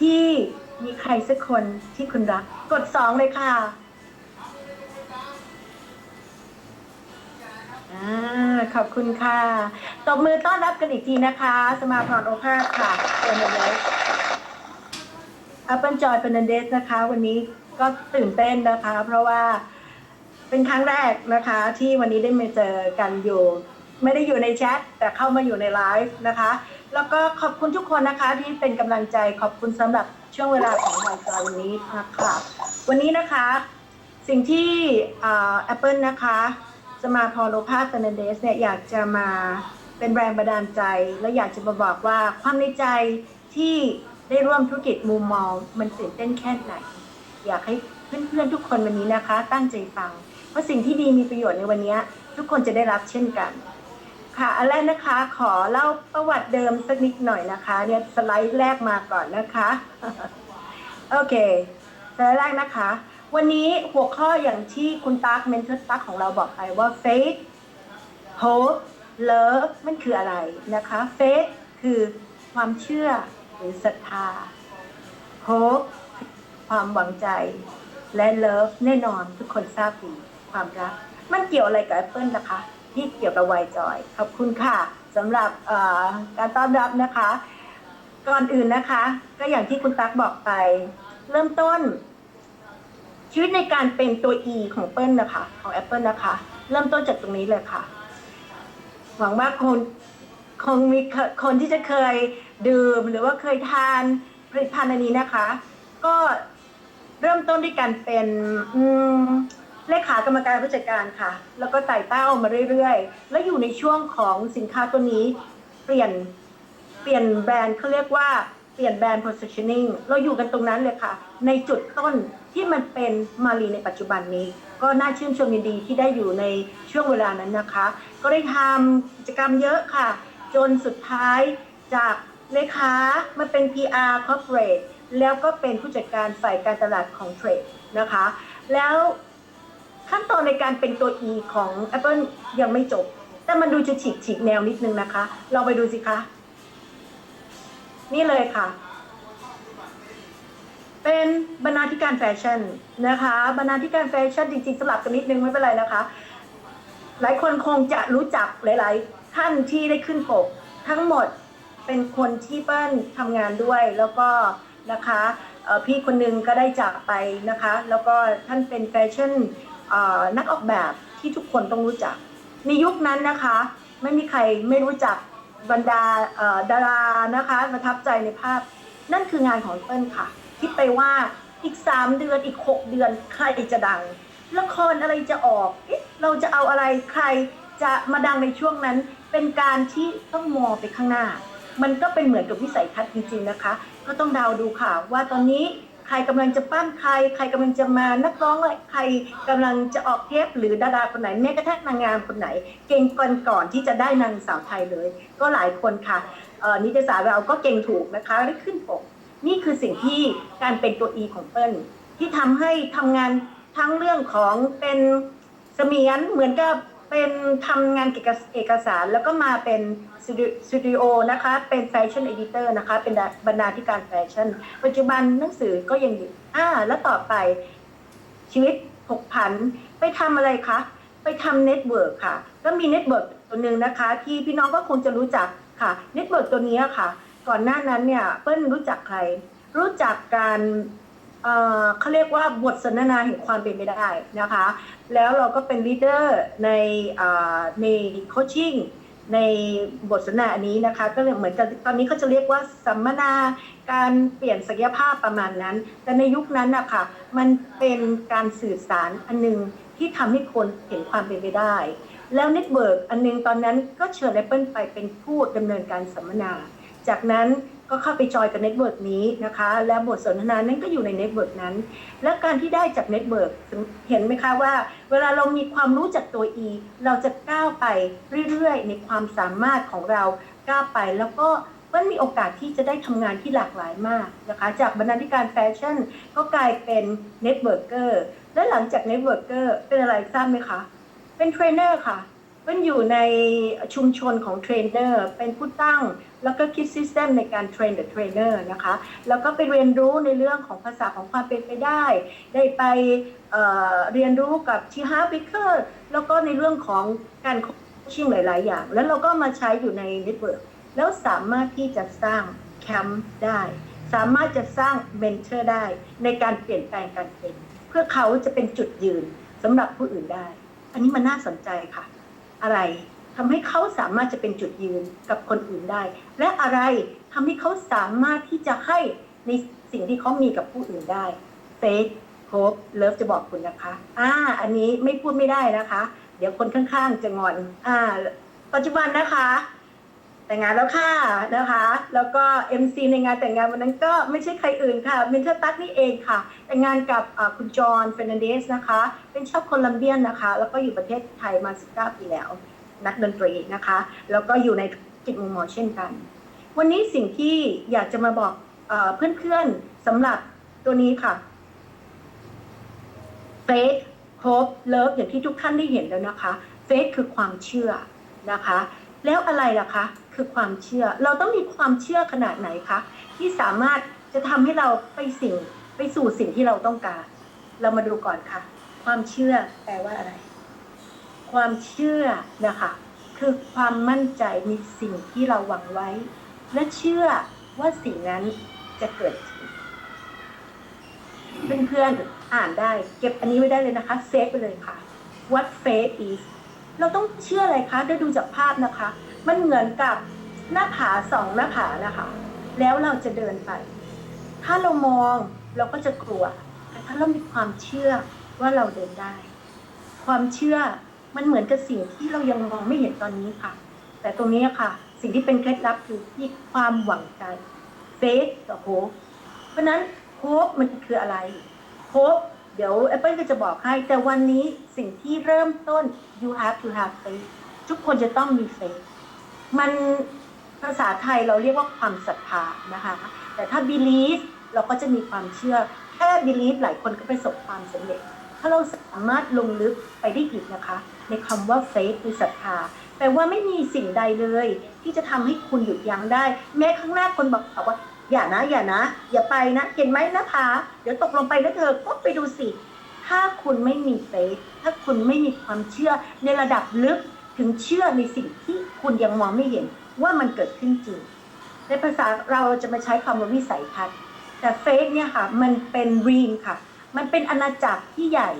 ที่มีใครสักคนที่คุณรัก กดสองเลยค่ะอ่าขอบคุณค่ะ ตบมือต้อนรับกันอีกทีนะคะ สมาพรโอภาสค่ะเชิญเลยอัปเปิลจอยเฟรนันเดสนะคะ วันนี้ก็ตื่นเต้นนะคะ เพราะว่าเป็นครั้งแรกนะคะ ที่วันนี้ได้มาเจอกันอยู่ ไม่ได้อยู่ในแชทแต่เข้ามาอยู่ในไลฟ์นะคะ แล้วก็ขอบคุณทุกคนนะคะที่เป็นกำลังใจขอบคุณสำหรับช่วงเวลาของวันจอยวันนี้นะคะวันนี้นะคะ สิ่งที่แอปเปิลนะคะสมาพรโลภาสเฟรนันเดสเนี่ยอยากจะมาเป็นแรงบันดาลใจ และอยากจะมาบอกว่าความในใจที่ได้ร่วมธุรกิจมุมมองมันตื่นเต้นแค่ไหน อยากให้เพื่อนๆทุกคนวันนี้นะคะ ตั้งใจฟัง เพราะสิ่งที่ดีมีประโยชน์ในวันนี้ ทุกคนจะได้รับเช่นกัน ค่ะอันแรกนะคะขอเล่าประวัติเดิมสักนิดหน่อยนะคะ เนี่ยสไลด์แรกมาก่อนนะคะโอเคสไลด์แรกนะคะ วันนี้หัวข้ออย่างที่คุณตั๊กเมนเทอร์ตั๊กของเราบอกไปว่า faith hope love มันคืออะไรนะคะ faith คือความเชื่อหรือศรัทธา hope ความหวังใจ และ love แน่นอนทุกคนทราบดีความรัก มันเกี่ยวอะไรกับ Apple นะคะ ที่เกี่ยวกับไวจอย ขอบคุณค่ะสำหรับการต้อนรับนะคะ ก่อนอื่นนะคะ ก็อย่างที่คุณตั๊กบอกไป เริ่มต้น ชีวิตในการเป็นตัว E ของเปิ้ลนะคะ ของ Apple นะคะ เริ่มต้นจากตรงนี้เลยค่ะ หวังว่าคนคงมีคนที่จะเคยดื่มหรือว่าเคยทานผลิตภัณฑ์อันนี้นะคะ ก็เริ่มต้นด้วยการเป็นอื เลขากรรมการผู้จัดการค่ะ แล้วก็ไต่เต้ามาเรื่อยๆ แล้วอยู่ในช่วงของสินค้าตัวนี้เปลี่ยนเปลี่ยนแบรนด์เขาเรียกว่าเปลี่ยนแบรนด์ positioning เราอยู่กันตรงนั้นเลยค่ะ ในจุดต้นที่มันเป็นมารีในปัจจุบันนี้ ก็น่าชื่นชมยินดีที่ได้อยู่ในช่วงเวลานั้นนะคะ ก็ได้ทำกิจกรรมเยอะค่ะ จนสุดท้ายจากเลขามาเป็น PR corporate แล้วก็เป็นผู้จัดการฝ่ายการตลาดของเทรดนะคะ แล้ว ขั้นตอนในการเป็นตัว E ของ Apple ยังไม่จบ แต่มันดูจะฉีกฉีกแนวนิดนึงนะคะลองไปดูสิคะ นี่เลยค่ะ เป็นบรรณาธิการแฟชั่นนะคะ บรรณาธิการแฟชั่นจริงๆสลับกันนิดนึงไม่เป็นไรนะคะ หลายคนคงจะรู้จักหลาย ๆ ท่านที่ได้ขึ้นปก ทั้งหมดเป็นคนที่เปิ้ลทำงานด้วยแล้วก็นะคะพี่คนหนึงก็ได้จากไปนะคะ แล้วก็ท่านเป็นแฟชั่น นักออกแบบที่ทุกคนต้องรู้จัก ในยุคนั้นนะคะ ไม่มีใครไม่รู้จักบรรดาดารานะคะประทับใจในภาพ นั่นคืองานของเปิ้ลค่ะ คิดไปว่าอีก 3 เดือนอีก 6 เดือนใครจะดัง ละครอะไรจะออกเเราจะเอาอะไรใครจะมาดังในช่วงนั้น เป็นการที่ต้องมองไปข้างหน้า มันก็เป็นเหมือนกับวิสัยทัศน์จริงๆนะคะ ก็ต้องดาวดูค่ะว่าตอนนี้ ใครกำลังจะปั้นใคร ใครกำลังจะมานักร้องอะไรใครกำลังจะออกเทปหรือดาราคนไหนแม้กระทั่งนางงามคนไหน เก่งก่อนก่อนที่จะได้นางสาวไทยเลย ก็หลายคนค่ะนิตยสารเราก็เก่งถูกนะคะได้ขึ้นปกนี่คือสิ่งที่การเป็นตัว E ของเปิ้ลที่ทำให้ทำงานทั้งเรื่องของเป็นเสมียนเหมือนกับ เป็นทำงานเกเอกสารแล้วก็มาเป็นสตูดิโอนะคะ เป็นแฟชั่นเอดิเตอร์นะคะ เป็นบรรณาธิการแฟชั่น ปัจจุบันหนังสือก็ยังอยู่อ่าแล้วต่อไปชีวิตผกผันไปทำอะไรคะ ไปทำเน็ตเวิร์กค่ะ ก็มีเน็ตเวิร์กตัวหนึ่งนะคะ ที่พี่น้องก็คงจะรู้จักค่ะเน็ตเวิร์กตัวนี้ค่ะ ก่อนหน้านั้นเนี่ยเปิ้ลรู้จักใคร รู้จักการ เอ่อเขาเรียกว่าบทสนทนาแห่งความเป็นไปได้นะคะ แล้วเราก็เป็นลีดเดอร์ในในโคชชิ่งในบทสนทนาอันนี้นะคะ ก็เลยเหมือนกับตอนนี้เขาจะเรียกว่าสัมมนาการเปลี่ยนศักยภาพประมาณนั้น แต่ในยุคนั้นนะคะมันเป็นการสื่อสารอันหนึงที่ทำให้คนเห็นความเป็นไปได้ แล้วเน็ตเวิร์กอันหนึงตอนนั้นก็เชิญ Apple ไปเป็นผู้ดำเนินการสัมมนา จากนั้น ก็เข้าไปจอยกับเน็ตเวิร์กนี้นะคะ และบทสนทนานั้นก็อยู่ในเน็ตเวิร์กนั้น และการที่ได้จากเน็ตเวิร์กเห็นไหมคะว่า เวลาเรามีความรู้จากตัว E เราจะก้าวไปเรื่อยๆ ในความสามารถของเราก้าวไปแล้วก็มันมีโอกาสที่จะได้ทำงานที่หลากหลายมากนะคะ จากบรรณาธิการแฟชั่นก็กลายเป็นเน็ตเวิร์กเกอร์และหลังจากเน็ตเวิร์กเกอร์เป็นอะไรทราบไหมคะ เป็นเทรนเนอร์ค่ะเป็นอยู่ในชุมชนของเทรนเนอร์เป็นผู้ตั้ง แล้วก็คิดซิสเต็มในการเทรนเดอะเทรนเนอร์นะคะ แล้วก็ไปเรียนรู้ในเรื่องของภาษาของความเป็นไปได้ ได้ไปเเรียนรู้กับชีฮาบิเคอร์แล้วก็ในเรื่องของการโคชชิ่งหลาย ๆ อย่าง แล้วเราก็มาใช้อยู่ในเน็ตเวิร์กแล้วสามารถที่จะสร้างแคมป์ได้ สามารถจะสร้างเมนเทอร์ได้ ในการเปลี่ยนแปลงการเป็น เพื่อเขาจะเป็นจุดยืนสำหรับผู้อื่นได้ อันนี้มันน่าสนใจค่ะ อะไร ทำให้เขาสามารถจะเป็นจุดยืนกับคนอื่นได้ และอะไรทำให้เขาสามารถที่จะให้ในสิ่งที่เขามีกับผู้อื่นได้เฟ t โ hope เลิฟจะบอกคุณนะคะ อ่า อันนี้ไม่พูดไม่ได้นะคะ เดี๋ยวคนข้างๆ จะงอน อ่า ปัจจุบันนะคะ แต่งงานแล้วค่ะนะคะ แล้วก็ MC ในงานแต่งงานวันนั้นก็ไม่ใช่ใครอื่นค่ะเมนเทอร์ตั๊กนี่เองค่ะ แต่งงานกับคุณจอห์นเฟรนันเดสนะคะ เป็นชาวโคลัมเบียนนะคะ แล้วก็อยู่ประเทศไทยมา 19 ปีแล้ว นักดนตรีนะคะ แล้วก็อยู่ในธุรกิจมุมมองเช่นกัน วันนี้สิ่งที่อยากจะมาบอกเอเพื่อนๆสำหรับตัวนี้ค่ะ faith hope love อย่างที่ทุกท่านได้เห็นแล้วนะคะ faith คือความเชื่อนะคะ แล้วอะไรล่ะคะ คือความเชื่อ เราต้องมีความเชื่อขนาดไหนคะ ที่สามารถจะทำให้เราไปสิ่งไปสู่สิ่งที่เราต้องการ เรามาดูก่อนค่ะ ความเชื่อแปลว่าอะไร ความเชื่อนะคะ คือความมั่นใจในสิ่งที่เราหวังไว้ และเชื่อว่าสิ่งนั้นจะเกิดจริงเพื่อนๆอ่านได้ เก็บอันนี้ไว้ได้เลยนะคะเซฟไปเลยค่ะ what faith is เราต้องเชื่ออะไรคะ ได้ดูจากภาพนะคะ มันเหมือนกับหน้าผาสองหน้าผานะคะ แล้วเราจะเดินไป ถ้าเรามองเราก็จะกลัว แต่ถ้าเรามีความเชื่อว่าเราเดินได้ ความเชื่อ มันเหมือนกับสิ่งที่เรายังมองไม่เห็นตอนนี้ค่ะ แต่ตรงนี้ค่ะ สิ่งที่เป็นเคล็ดลับคือที่ความหวังใจ faith กับ hope เพราะนั้น hope มันคืออะไร hope เดี๋ยว Apple ก็จะบอกให้ แต่วันนี้สิ่งที่เริ่มต้น you have to have faith ทุกคนจะต้องมี faith มันภาษาไทยเราเรียกว่าความศรัทธานะคะ แต่ถ้า believe เราก็จะมีความเชื่อ แค่ believe หลายคนก็ประสบความสำเร็จ ถ้าเราสามารถลงลึกไปได้อีกนะคะ ในคำว่า faith คือศรัทธาแปลว่าไม่มีสิ่งใดเลย ที่จะทำให้คุณหยุดยั้งได้ แม้ข้างหน้าคนบอกว่า อย่านะ อย่านะ อย่าไปนะ เห็นไหมนะคะ เดี๋ยวตกลงไปนะเธอก็ไปดูสิ ถ้าคุณไม่มีเฟซถ้าคุณไม่มีความเชื่อในระดับลึกถึงเชื่อในสิ่งที่คุณยังมองไม่เห็นว่ามันเกิดขึ้นจริง ในภาษาเราจะมาใช้คำว่าวิสัยทัศน์แต่เฟซเนี่ยค่ะ มันเป็นรีมค่ะ มันเป็นอาณาจักรที่ใหญ่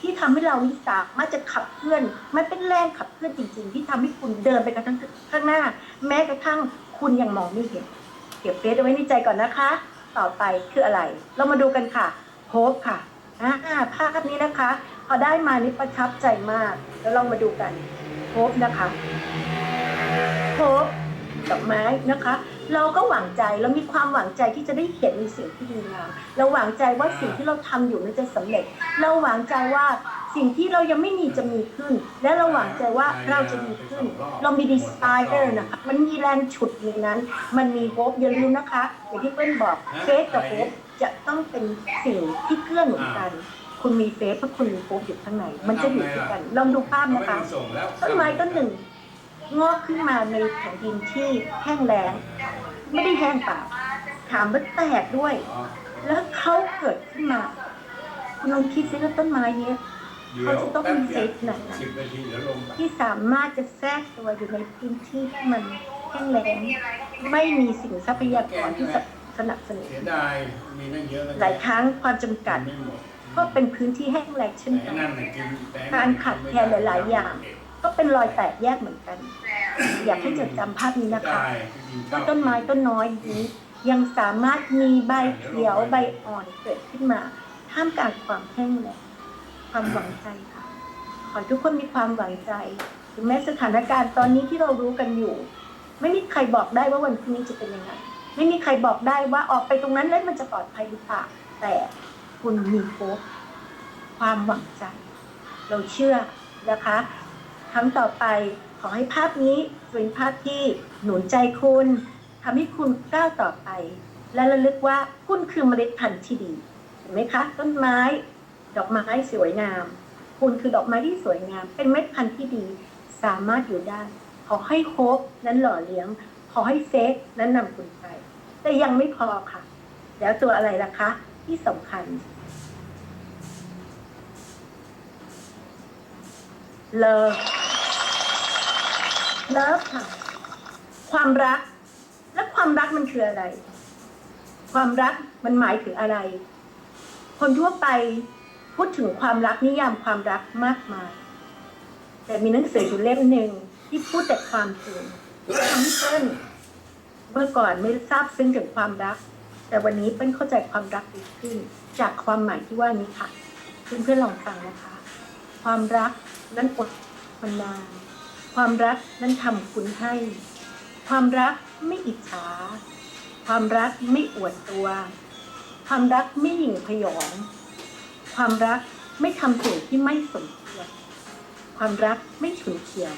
ที่ทำให้เรานิสามารถจะขับเคลื่อน มันเป็นแรงขับเคลื่อนจริง ๆ ที่ทำให้คุณเดินไปกันทั้งข้างหน้า แม้กระทั่งคุณยังมองไม่เห็นเก็บเฟซเอาไว้ในใจก่อนนะคะ ต่อไปคืออะไร เรามาดูกันค่ะโฮปค่ะอ่าภาพนี้นะคะ พอได้มานี่ประทับใจมาก แล้วลองมาดูกันโฮปนะคะโฮป ดอกไม้นะคะ เราก็หวังใจเรามีความหวังใจที่จะได้เห็นในสิ่งที่ดีงามเราหวังใจว่าสิ่งที่เราทำอยู่นั้นจะสำเร็จ เราหวังใจว่าสิ่งที่เรายังไม่มีจะมีขึ้น และเราหวังใจว่าเราจะมีขึ้น เรามีดีไซเนอร์นะคะมันมีแรงฉุดอยู่ในนั้น มันมีโฮปอย่าลืมนะคะอย่างที่เปิ้ลบอกเฟสกับโฮปจะต้องเป็นสิ่งที่เกื้อหนุนกันคุณมีเฟสเพราะคุณมีโฮปอยู่ข้างใน มันจะอยู่ด้วยกัน ลองดูภาพนะคะ ต้นไม้ต้นหนึ่ง งอกขึ้นมาในแผ่นดินที่แห้งแล้ง ไม่ได้แห้งเปล่าถามว่าแตกด้วย แล้วเขาเกิดขึ้นมา คุณลองคิดซิว่าต้นไม้เนี้ยเขาจะต้องมีเซฟไหนนะสิบนาทีเดี๋ยวลงไปที่สามารถจะแทรกตัวอยู่ในพื้นที่ที่มันแห้งแล้งไม่มีสิ่งทรัพยากรที่จะสนับสนุนเสียดายมีนั่งเยอะแล้วหลายครั้งความจำกัดไม่หมดก็เป็นพื้นที่แห้งแล้งเช่นแต่กันนั่นน่ะกินแต่การขาดแคลนหลาย ๆ อย่าง ก็เป็นรอยแตกแยกเหมือนกัน อยากให้จดจำภาพนี้นะคะได้กินข้าว่าวต้นไม้ต้นน้อยนี้ยังสามารถมีใบเขียวใบอ่อนเกิดขึ้นมาท่ามกลางความแห้งแล้งความหวังใจค่ะ ขอให้ทุกคนมีความหวังใจถึงแม้สถานการณ์ตอนนี้ที่เรารู้กันอยู่ ไม่มีใครบอกได้ว่าวันพรุ่งนี้จะเป็นยังไงไม่มีใครบอกได้ว่าออกไปตรงนั้นแล้วมันจะปลอดภัยหรือเปล่าแต่คุณมีโป๊ความหวังใจ เราเชื่อนะคะ ครั้งต่อไปขอให้ภาพนี้เป็นภาพที่หนุนใจคุณทำให้คุณก้าวต่อไป และระลึกว่าคุณคือเมล็ดพันธุ์ที่ดีเห็นไหมคะ ต้นไม้ ดอกไม้สวยงาม คุณคือดอกไม้ที่สวยงาม เป็นเม็ดพันธุ์ที่ดี สามารถอยู่ได้ ขอให้โฮปนั้นหล่อเลี้ยง ขอให้เฟกนั้นนำคุณไป แต่ยังไม่พอค่ะ แล้วตัวอะไรล่ะคะ ที่สำคัญ เลิฟเลิฟค่ะ ความรัก และความรักมันคืออะไร ความรักมันหมายถึงอะไร คนทั่วไปพูดถึงความรักนิยามความรักมากมาย แต่มีหนังสืออยู่เล่มหนึ่งที่พูดแต่ความจริงทำให้เปิ้ลเมื่อก่อนไม่ทราบซึ้งถึงความรัก แต่วันนี้เปิ้ลเข้าใจความรักดีขึ้น จากความหมายที่ว่านี้ค่ะเพื่อนๆลองฟังนะคะ ความรักนั้นอดทนนานความรักนั้นทำคุณให้ ความรักไม่อิจฉา ความรักไม่อวดตัว ความรักไม่หยิ่งพยอง ความรักไม่ทำสิ่งที่ไม่สมควร ความรักไม่ฉุนเฉียว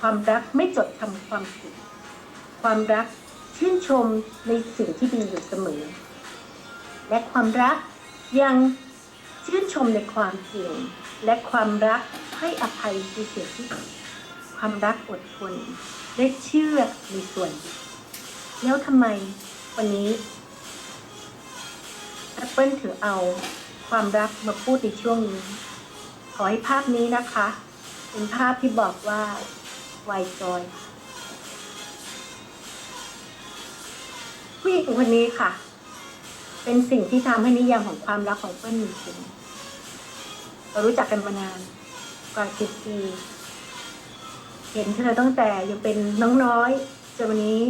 ความรักไม่จดทำความผิด ความรักชื่นชมในสิ่งที่ดีอยู่เสมอ และความรักยังชื่นชมในความจริง และความรักให้อภัยในสิ่งที่ความรักอดทนและเชื่อในส่วน แล้วทำไมวันนี้แอปเปิลถือเอาความรักมาพูดในช่วงนี้ ขอให้ภาพนี้นะคะ เป็นภาพที่บอกว่าไวจอยผู้หญิงคนนี้ค่ะ เป็นสิ่งที่ทำให้นิยามของความรักของเปิ้ลมีจริง เรารู้จักกันมานานกว่าสิบปี เห็นเธอตั้งแต่ยังเป็นน้องน้อยจนวันนี้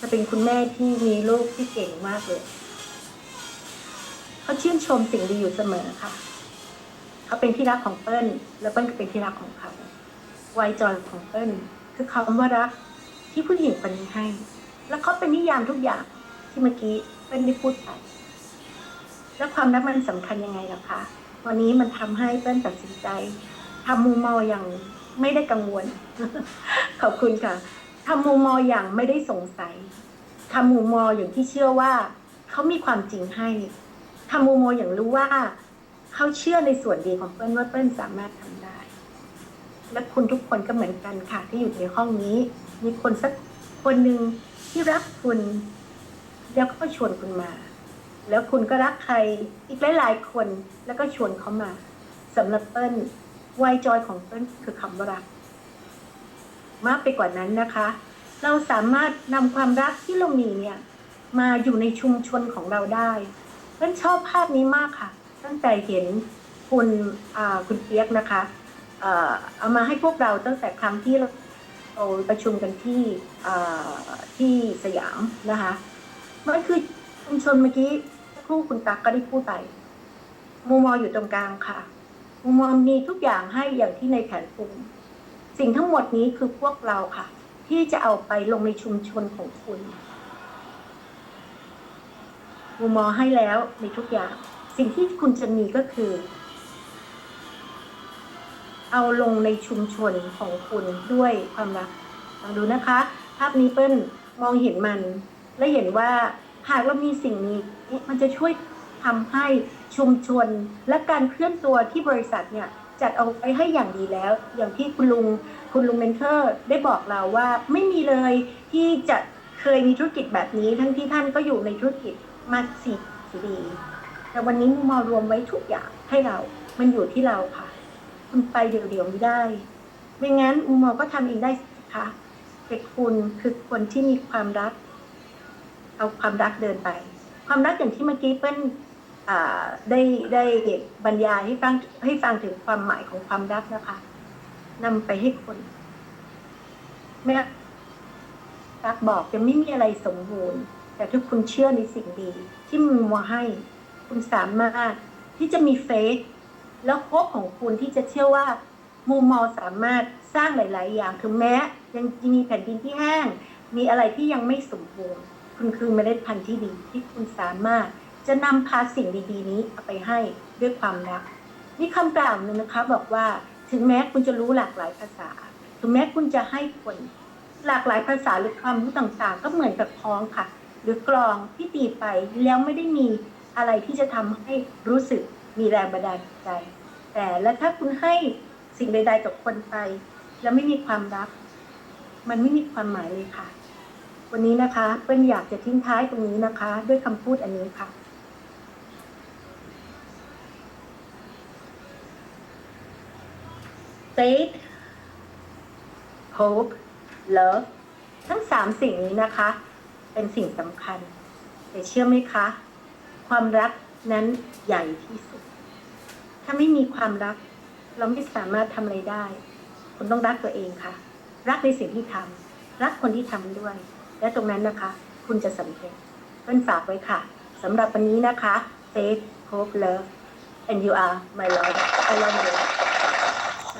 จะเป็นคุณแม่ที่มีลูกที่เก่งมากเลยเขาชื่นชมสิ่งดีอยู่เสมอค่ะเขาเป็นที่รักของเปิ้ล และเปิ้ลก็เป็นที่รักของเขาวัยจอยของเปิ้ลคือคำว่ารักที่ผู้หญิงคนนี้ให้ แล้วเขาเป็นนิยามทุกอย่างที่เมื่อกี้เปิ้ลได้พูดไปแล้วความรักมันสำคัญยังไงล่ะคะ วันนี้มันทำให้เปิ้ลตัดสินใจทำมูมออย่างไม่ได้กังวล ขอบคุณค่ะทำมูมออย่างไม่ได้สงสัยทำมูมออย่างที่เชื่อว่าเขามีความจริงให้ทำมูมออย่างรู้ว่าเขาเชื่อในส่วนดีของเปิ้ลว่าเปิ้ลสามารถทำได้ และคุณทุกคนก็เหมือนกันค่ะ ที่อยู่ในห้องนี้ มีคนสักคนหนึ่งที่รักคุณ แล้วก็ชวนคุณมา แล้วคุณก็รักใครอีกหลายๆคนแล้วก็ชวนเขามาสำหรับเปิ้ลวัยจอยของเปิ้ลคือคำว่ารัก มากไปกว่านั้นนะคะ เราสามารถนำความรักที่เรามีเนี่ยมาอยู่ในชุมชนของเราได้เปิ้ลชอบภาพนี้มากค่ะ ตั้งแต่เห็นคุณอ่าคุณเปียกนะคะเอามาให้พวกเราตั้งแต่ครั้งที่เราเราประชุมกันที่อ่าที่สยามนะคะมันคือชุมชนเมื่อกี้ ครู่คุณตักก็ได้พูดไปมูมออยู่ตรงกลางค่ะมูมอมีทุกอย่างให้อย่างที่ในแผนภูมิสิ่งทั้งหมดนี้คือพวกเราค่ะ ที่จะเอาไปลงในชุมชนของคุณมูมอให้แล้วในทุกอย่าง สิ่งที่คุณจะมีก็คือ เอาลงในชุมชนของคุณด้วยความรักลองดูนะคะ ภาพนี้เปิ้ลมองเห็นมันและเห็นว่า หากเรามีสิ่งนี้มันจะช่วยทำให้ชุมชน และการเคลื่อนตัวที่บริษัทเนี่ยจัดเอาไปให้อย่างดีแล้ว อย่างที่คุณลุงคุณลุงเมนเทอร์ได้บอกเราว่าไม่มีเลยที่จะเคยมีธุรกิจแบบนี้ ทั้งที่ท่านก็อยู่ในธุรกิจมาสี่ปีแต่วันนี้มุมมองรวมไว้ทุกอย่างให้เรา มันอยู่ที่เราค่ะ คุณไปเดี่ยวๆไม่ได้ ไม่งั้นมุมมองก็ทำเองได้สิคะแต่คุณคือคนที่มีความรัก เอาความรักเดินไป ความรักอย่างที่เมื่อกี้เปิ้ลอ่าได้ได้บรรยายให้ฟังให้ฟังถึงความหมายของความรักนะคะนำไปให้คนแม่รักบอกจะไม่มีอะไรสมบูรณ์ แต่ถ้าคุณเชื่อในสิ่งดีที่มันมาให้ คุณสามารถที่จะมีเฟซแล้วโคบของคุณที่จะเชื่อว่ามูมอสามารถสร้างหลาย ๆ อย่างถึงแม้ยังมีแผ่นดินที่แห้ง มีอะไรที่ยังไม่สมบูรณ์ คุณคือเมล็ดพันธุ์ที่ดีที่คุณสามารถจะนำพาสิ่งดีๆ นี้ไปให้ด้วยความรักมีคำกล่าวหนึ่งนะคะบอกว่าถึงแม้คุณจะรู้หลากหลายภาษา ถึงแม้คุณจะให้คนหลากหลายภาษาหรือความรู้ต่างๆ ก็เหมือนกับคล้องค่ะ หรือกลองที่ตีไปแล้วไม่ได้มีอะไรที่จะทำให้รู้สึกมีแรงบันดาลใจ แต่และถ้าคุณให้สิ่งใด ๆ กับคนไป แล้วไม่มีความรัก มันไม่มีความหมายเลยค่ะ วันนี้นะคะเปิ้ลอยากจะทิ้งท้ายตรงนี้นะคะ ด้วยคำพูดอันนี้ค่ะ faith hope love ทั้งสามสิ่งนี้นะคะ เป็นสิ่งสำคัญ แต่เชื่อไหมคะ ความรักนั้นใหญ่ที่สุด ถ้าไม่มีความรัก เราไม่สามารถทำอะไรได้ คุณต้องรักตัวเองค่ะ รักในสิ่งที่ทำรักคนที่ทำด้วย และตรงนั้นนะคะ คุณจะสำเร็จเพื่อนฝากไว้ค่ะสำหรับวันนี้นะคะ faith hope love and you are my love I love you